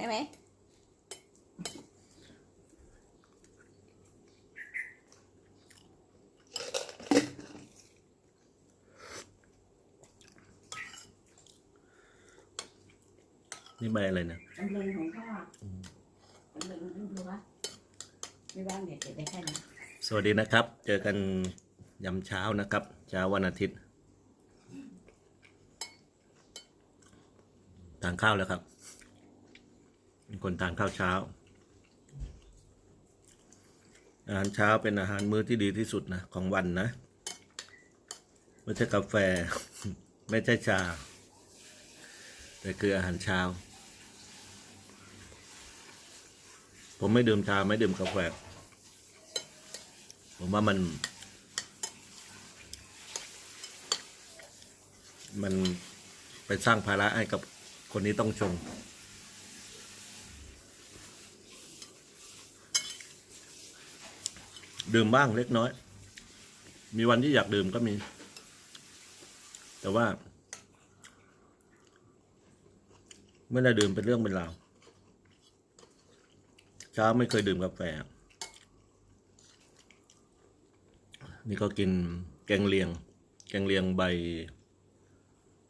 ได้ไหมนี่ใบอะไรนะตำลึงของพ่อตำลึงดูวะไม่ว่างเด็ดเด็ดได้แค่นี้สวัสดีนะครับ เจอกันยำเช้านะครับ เช้าวันอาทิตย์ทานข้าวแล้วครับ เป็นคนทานข้าวเช้า อาหารเช้าเป็นอาหารมื้อที่ดีที่สุดนะของวันนะ ไม่ใช่กาแฟ ไม่ใช่ชา แต่คืออาหารเช้า ผมไม่ดื่มชาไม่ดื่มกาแฟ ผมว่ามัน มันไปสร้างภาระให้กับคนนี้ต้องชง ดื่มบ้างเล็กน้อย มีวันที่อยากดื่มก็มี แต่ว่า ไม่ได้ดื่มเป็นเรื่องเป็นราวเช้าไม่เคยดื่มกาแฟ นี่ก็กินแกงเลียง แกงเลียงใบ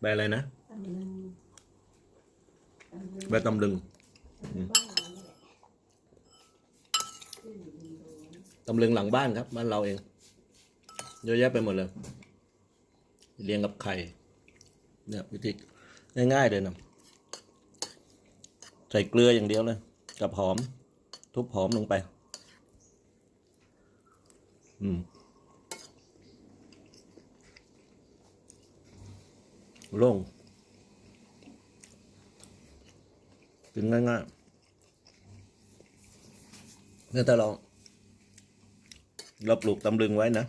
ใบอะไรนะตำลึงตำลึง ใบตำลึง บ้านเรานี่แหละ ตำลึงหลังบ้านครับบ้านเราเอง เยอะแยะไปหมดเลยเลี้ยงกับไข่เนี่ยวิธีง่ายๆเลยนะใส่เกลืออย่างเดียวเลย กับหอม ทุบหอมลงไป อืมโล่งกินง่ายๆเนี่ยถ้าเรา เราปลูกตำลึงไว้นะ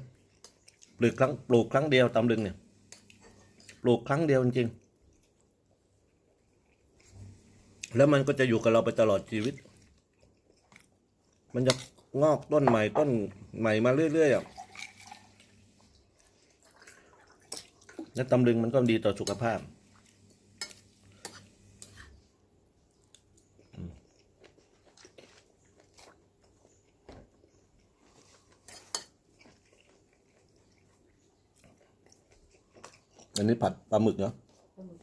ปลูกครั้งปลูกครั้งเดียวตำลึงเนี่ย ปลูกครั้งเดียวจริงๆแล้วมันก็จะอยู่กับเราไปตลอดชีวิต มันจะงอกต้นใหม่ต้นใหม่มาเรื่อยๆอะแล้วตำลึงมันก็ดีต่อสุขภาพ อันนี้ผัดปลาหมึกเนาะปลาหมึก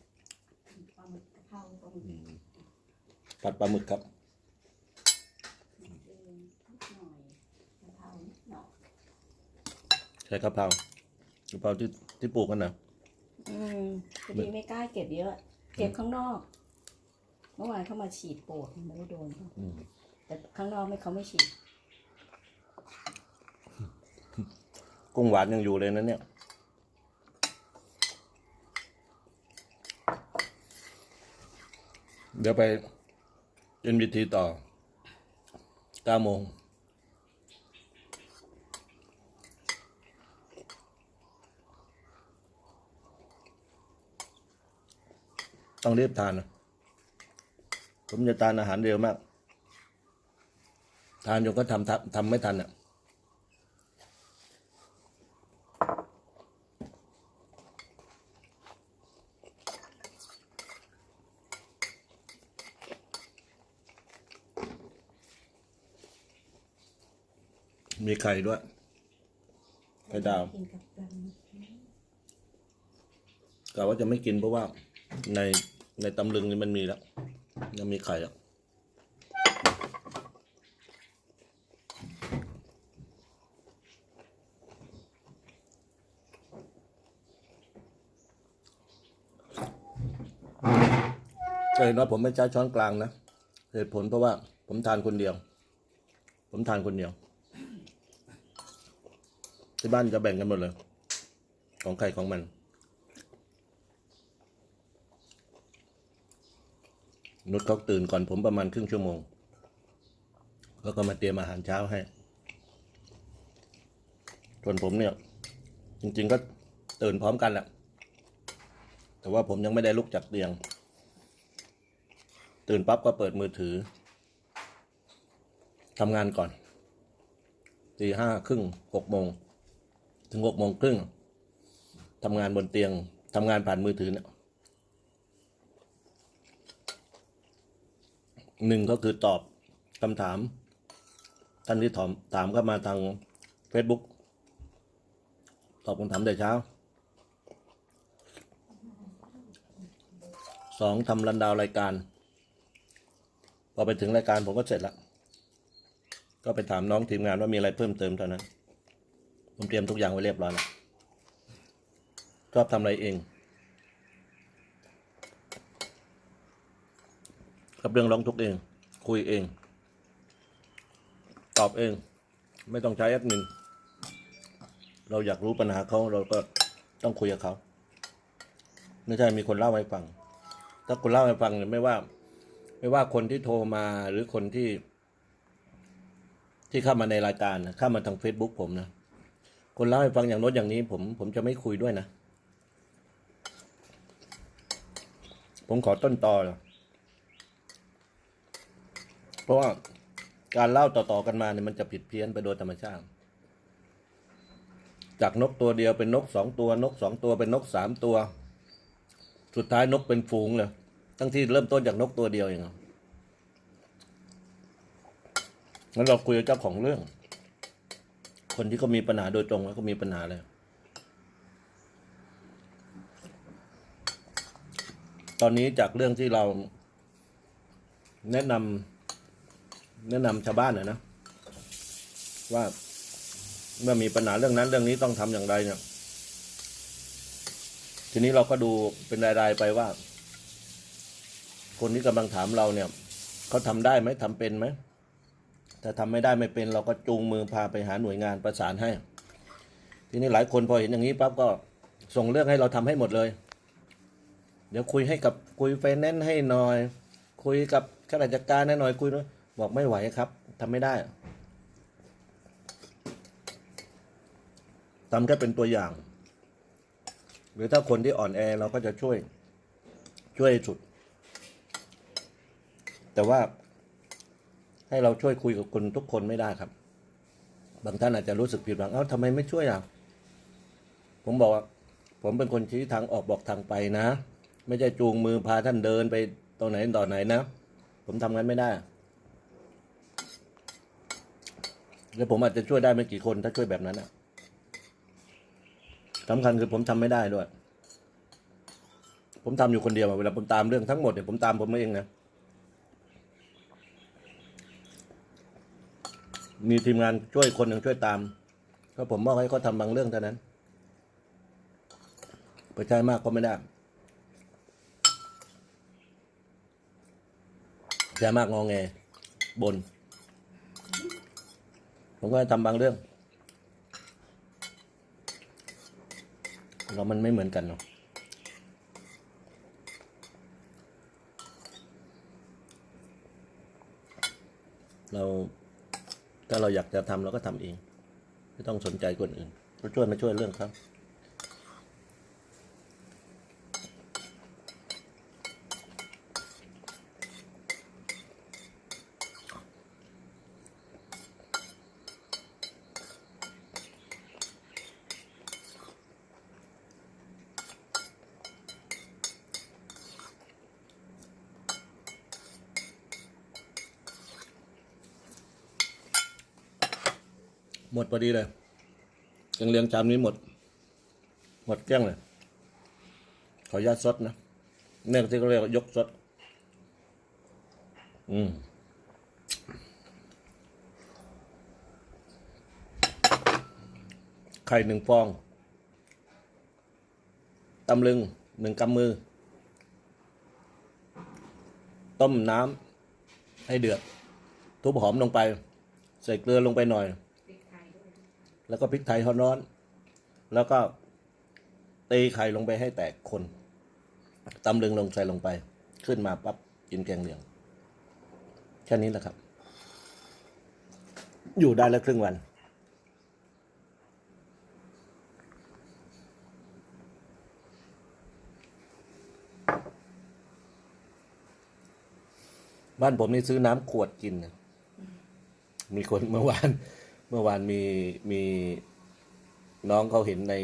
ปลาหมึกกะเพราปลาหมึกผัดปลาหมึกครับ เองนิดหน่อยกะเพรานิดหน่อยใช้กะเพรากะเพราที่ที่ปลูกกันนะอืมพอดีไม่กล้าเก็บเยอะ เก็บข้างนอก เมื่อวานเขามาฉีดปลวกไม่ได้โดนเขาอืมแต่ข้างนอกไม่เขาไม่ฉีด กุ้งหวานยังอยู่เลยนะเนี่ย เดี๋ยวไปเอ็นบีทีต่อเก้าโมงต้องรีบทานนะผมจะทานอาหารเร็วมาก ทานจนก็ทำทำทำไม่ทันอะ มีไข่ด้วยไข่ดาวกินกับปลาหมึกกะว่าจะไม่กินเพราะว่าในในตำลึงนี่มันมีแล้วยังมีไข่อะจะเห็นว่าผมไม่ใช้ช้อนกลางนะ เหตุผลเพราะว่าผมทานคนเดียว ผมทานคนเดียว ที่บ้านจะแบ่งกันหมดเลย ของใครของมันนุชเขาตื่นก่อนผมประมาณครึ่งชั่วโมง แล้วก็มาเตรียมอาหารเช้าให้ ส่วนผมเนี่ย จริงๆก็ตื่นพร้อมกันแหละ แต่ว่าผมยังไม่ได้ลุกจากเตียง ตื่นปั๊บก็เปิดมือถือ ทำงานก่อนตีห้าครึ่งหกโมง ถึงหกโมงครึ่งทำงานบนเตียงทำงานผ่านมือถือเนี่ยหนึ่งก็คือตอบคำถาม ท่านที่ถามถามเข้ามาทาง Facebook ตอบคำถามแต่เช้าสองทำรันดาวรายการ พอไปถึงรายการผมก็เสร็จละก็ไปถามน้องทีมงานว่ามีอะไรเพิ่มเติมเท่านั้น ผมเตรียมทุกอย่างไว้เรียบร้อยแล้วชอบทำอะไรเอง กับเรื่องร้องทุกเอง คุยเอง ตอบเอง ไม่ต้องใช้แอดมินเราอยากรู้ปัญหาเขาเราก็ต้องคุยกับเขาไม่ใช่มีคนเล่าให้ฟัง ถ้าคนเล่าให้ฟังเนี่ยไม่ว่า ไม่ว่าคนที่โทรมาหรือคนที่ ที่เข้ามาในรายการเข้ามาทาง Facebook ผมนะ คนเล่าให้ฟังอย่างโน้นอย่างนี้ ผมผมจะไม่คุยด้วยนะ ผมขอต้นตอเลยเพราะว่าการเล่าต่อๆกันมาเนี่ยมันจะผิดเพี้ยนไปโดยธรรมชาติ จากนกตัวเดียวเป็นนกสองตัวนกสองตัวเป็นนกสามตัว สุดท้ายนกเป็นฝูงเลยทั้งที่เริ่มต้นจากนกตัวเดียวเองงั้นเราคุยกับเจ้าของเรื่อง คนที่เขามีปัญหาโดยตรงแล้วก็มีปัญหาเลย ตอนนี้จากเรื่องที่เรา แนะนำแนะนำชาวบ้านนะนะว่าเมื่อมีปัญหาเรื่องนั้นเรื่องนี้ต้องทำอย่างไรเนี่ย ทีนี้เราก็ดูเป็นรายๆไปว่า คนที่กำลังถามเราเนี่ยเขาทำได้ไหมทำเป็นไหม ถ้าทำไม่ได้ไม่เป็นเราก็จูงมือพาไปหาหน่วยงานประสานให้ ทีนี้หลายคนพอเห็นอย่างนี้ปั๊บก็ส่งเรื่องให้เราทำให้หมดเลย เดี๋ยวคุยให้กับคุยไฟแนนซ์ให้หน่อย คุยกับข้าราชการให้หน่อยคุยน่อยบอกไม่ไหวครับทำไม่ได้ทำแค่เป็นตัวอย่าง หรือถ้าคนที่อ่อนแอเราก็จะช่วยช่วยสุด แต่ว่า ให้เราช่วยคุยกับคนทุกคนไม่ได้ครับ บางท่านอาจจะรู้สึกผิดหวังเอ้าทำไมไม่ช่วยอะผมบอกว่าผมเป็นคนชี้ทางออกบอกทางไปนะ ไม่ใช่จูงมือพาท่านเดินไปตรงไหนต่อไหนนะ ผมทำงั้นไม่ได้แล้วผมอาจจะช่วยได้ไม่กี่คนถ้าช่วยแบบนั้นนะสำคัญคือผมทำไม่ได้ด้วย ผมทำอยู่คนเดียวเวลาผมตามเรื่องทั้งหมดเนี่ยผมตามผมเองนะ มีทีมงานช่วยคนหนึ่งช่วยตามก็ผมมอบให้เขาทำบางเรื่องเท่านั้นไปใช้มากก็ไม่ได้ใช้มากงอแงบน ผมก็ทำบางเรื่อง เรามันไม่เหมือนกันเนาะเรา ถ้าเราอยากจะทำเราก็ทำเอง ไม่ต้องสนใจคนอื่นเราช่วยมาช่วยเรื่องครับ มดพอดีเลยแกงเลียงจานนี้หมด หมดเกลี้ยงเลย ขออนุญาตซดนะเนี่ยที่เขาเรียกว่ายกซดอืมไข่หนึ่งฟอง ตำลึงหนึ่งกำมือ ต้มน้ำให้เดือด ทุบหอมลงไป ใส่เกลือลงไปหน่อย แล้วก็พริกไทยทอดร้อน แล้วก็ตีไข่ลงไปให้แตกคนตำลึงลงใส่ลงไป ขึ้นมาปั๊บกินแกงเหลียงแค่นี้แหละครับ อยู่ได้แล้วครึ่งวัน บ้านผมนี่ซื้อน้ำขวดกินนะมีคนเมื่อวาน เมื่อวานมีมีน้องเขาเห็นใน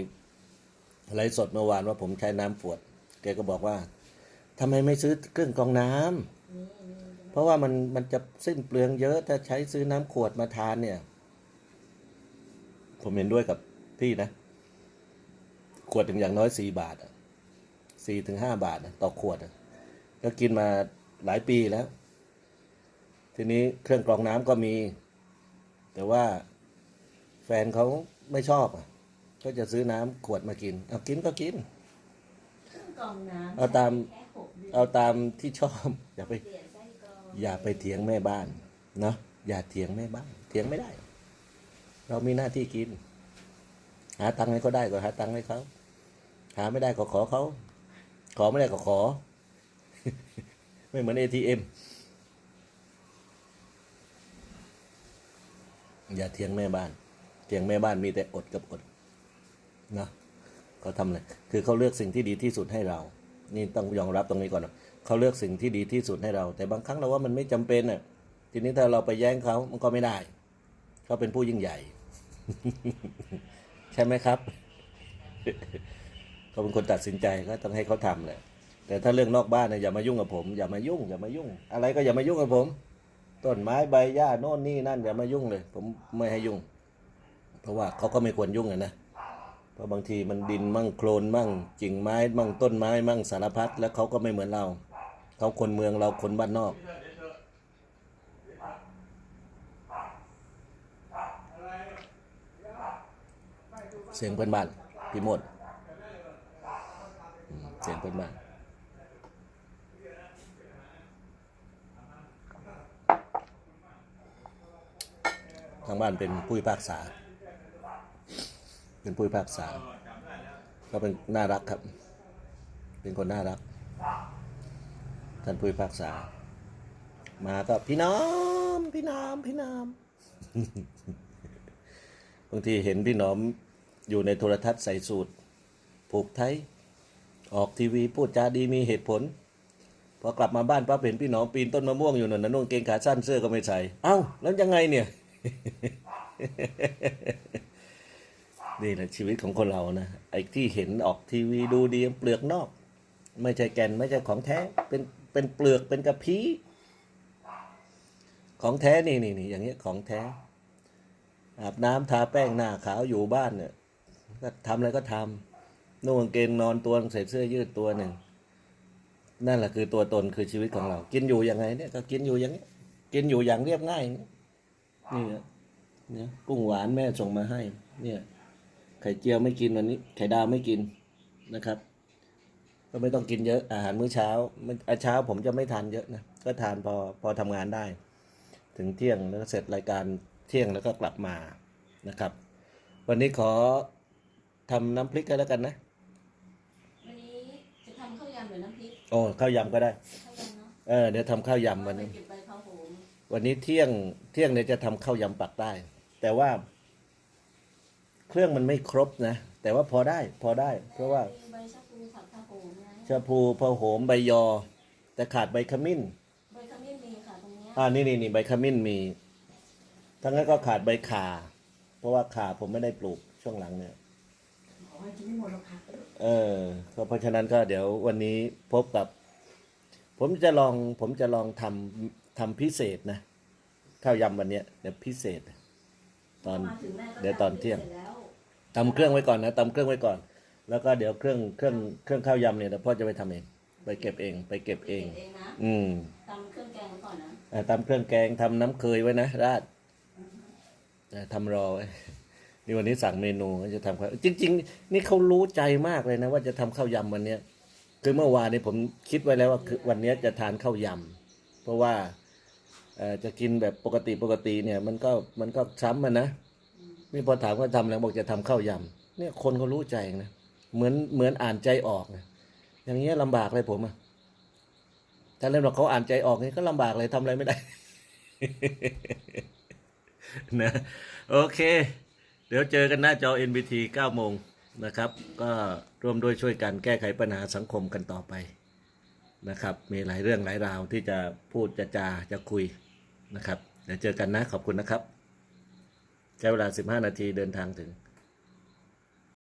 ไลฟ์สดเมื่อวานว่าผมใช้น้ำขวด แกก็บอกว่าทำไมไม่ซื้อเครื่องกรองน้ำเพราะว่ามันมันจะสิ้นเปลืองเยอะถ้าใช้ซื้อน้ำขวดมาทานเนี่ย ผมเห็นด้วยกับพี่นะ ขวดถึงอย่างน้อยสี่บาทสี่ถึงห้าบาทต่อขวดก็กินมาหลายปีแล้ว ทีนี้เครื่องกรองน้ำก็มี แต่ว่า แฟนเขาไม่ชอบอะก็จะซื้อน้ำขวดมากิน เอากินก็กินเครื่องกรองน้ำเอาตาม แค่หกเดือนเอาตามที่ชอบ อย่าไป เปลี่ยนไส้กรองอย่าไปเถียงแม่บ้านเนาะอย่าเถียงแม่บ้าน เถียงไม่ได้ เรามีหน้าที่กิน หาตังค์ให้เขาได้ก็หาตังค์ให้เขาหาไม่ได้ก็ขอเขา ขอไม่ได้ก็ขอ ไม่เหมือนเอทีเอ็มอย่าเถียงแม่บ้าน เถียงแม่บ้านมีแต่อดกับอดนะเขาทำอะไรคือเขาเลือกสิ่งที่ดีที่สุดให้เรา นี่ต้องยอมรับตรงนี้ก่อนนะเขาเลือกสิ่งที่ดีที่สุดให้เรา แต่บางครั้งเราว่ามันไม่จำเป็นอะทีนี้ถ้าเราไปแย้งเขามันก็ไม่ได้เขาเป็นผู้ยิ่งใหญ่ ใช่ไหมครับเขาเป็นคนตัดสินใจก็ต้องให้เขาทำแหละแต่ถ้าเรื่องนอกบ้านเนี่ยอย่ามายุ่งกับผม อย่ามายุ่ง อย่ามายุ่ง อะไรก็อย่ามายุ่งกับผมต้นไม้ใบหญ้าโน่นนี่นั่นอย่ามายุ่งเลย ผมไม่ให้ยุ่ง เพราะว่าเขาก็ไม่ควรยุ่งอนะเพราะบางทีมันดินมั่งโคลนมั่งกิ่งไม้มั่งต้นไม้มั่งสารพัดแล้วเขาก็ไม่เหมือนเราเขาคนเมืองเราคนบ้านนอก เสียงเพื่อนบ้านพี่โมดเสียงเพื่อนบ้านทางบ้านเป็นผู้พิพากษา เป็นผู้พิพากษา ก็เป็นน่ารักครับ เป็นคนน่ารัก ท่านผู้พิพากษา มาก็พี่น้อมพี่น้อมพี่น้อมบางทีเห็นพี่น้อมอยู่ในโทรทัศน์ใส่สูตร ผูกไทย ออกทีวีพูดจาดีมีเหตุผล พอกลับมาบ้านปั๊บเห็นพี่หนอมปีนต้นมะม่วงอยู่นั่นนะนุ่งเกงขาสั้นเสื้อก็ไม่ใส่ เอ้า แล้วยังไงเนี่ย นี่แหละชีวิตของคนเรานะไอ้ที่เห็นออกทีวีดูดีเปลือกนอก ไม่ใช่แก่นไม่ใช่ของแท้เป็นเป็นเปลือกเป็นกระพี้ของแท้นี่นี่นี่อย่างเงี้ยของแท้ อาบน้ำทาแป้งหน้าขาวอยู่บ้านเนี่ยก็ทำอะไรก็ทำนุ่งกางเกงนอนตัวใส่เสื้อยืดตัวหนึ่งนั่นแหละคือตัวตนคือชีวิตของเรา กินอยู่ยังไงเนี่ยก็กินอยู่อย่างนี้ยกินอยู่อย่างเรียบง่ายอย่างนี้นี่อะเนี่ยกุ้งหวานแม่ส่งมาให้ เนี่ย ไข่เจียวไม่กินวันนี้ ไข่ดาวไม่กินนะครับ ก็ไม่ต้องกินเยอะอาหารมื้อเช้ามันอะเช้าผมจะไม่ทานเยอะนะก็ทานพอพอทำงานได้ ถึงเที่ยงแล้วก็เสร็จรายการเที่ยงแล้วก็กลับมานะครับ วันนี้ขอทำน้ำพริกกันแล้วกันนะวันนี้จะทำข้าวยำหรือน้ำพริกโอ้ข้าวยำก็ได้ข้าวยำเนาะเออเดี๋ยวทำข้าวยำวันนี้เก็บใบข้าวโหมวันนี้เที่ยงเที่ยงเนี่ยจะทำข้าวยำปักใต้แต่ว่า เครื่องมันไม่ครบนะ แต่ว่าพอได้พอได้ เพราะว่าใบชะพูผัดข้าวโหมนะชะพูพะโหมใบยอ แต่ขาดใบขมิ้นใบขมิ้นมีค่ะตรงเนี้ยอ่านี่นี่นี่ใบขมิ้นมีทั้งนั้นก็ขาดใบข่า เพราะว่าข่าผมไม่ได้ปลูกช่วงหลังเนี่ยขอให้กินไม่หมดหรอกค่ะเออก็เพราะฉะนั้นก็เดี๋ยววันนี้พบกับ ผมจะลองผมจะลองทำทำพิเศษนะ ข้าวยำวันเนี้ยเดี๋ยวพิเศษ ตอน มาถึงแม่ก็เดี๋ยวตอนเที่ยง สร็จแล้ว ตำเครื่องไว้ก่อนนะตำเครื่องไว้ก่อน แล้วก็เดี๋ยวเครื่องเครื่องเครื่องข้าวยำเนี่ยเดี๋ยวพ่อจะไปทำเอง ไปเก็บเอง ไปเก็บเอง เองนะอืมตำเครื่องแกงไว้ก่อนนะอ่าตำเครื่องแกงทำน้ำเคยไว้นะราดอ่าทำรอไว้ นี่วันนี้สั่งเมนูก็จะทำข้าวจริง ๆ นี่เขารู้ใจมากเลยนะ ว่าจะทำข้าวยำวันเนี้ย คือเมื่อวานนี้ผมคิดไว้แล้วว่าคือวันเนี้ยจะทานข้าวยำเพราะว่าเอ่อจะกินแบบปกติปกติเนี่ย มันก็มันก็ซ้ำมันนะ นี่พอถามว่าทำแล้วบอกจะทำข้าวยำเนี่ยคนเขารู้ใจนะเหมือนเหมือนอ่านใจออกนะอย่างเงี้ยลำบากเลยผมอะถ้าเล่นว่าเขาอ่านใจออกนี่ก็ลำบากเลยทำอะไรไม่ได้นะโอเค เดี๋ยวเจอกันหน้าจอ NBT 9โมงนะครับ ก็ร่วมด้วยช่วยกันแก้ไขปัญหาสังคมกันต่อไปนะครับ มีหลายเรื่องหลายราวที่จะพูดจะจาจะคุยนะครับ เดี๋ยวเจอกันนะขอบคุณนะครับ ใช้เวลา 15 นาทีเดินทางถึง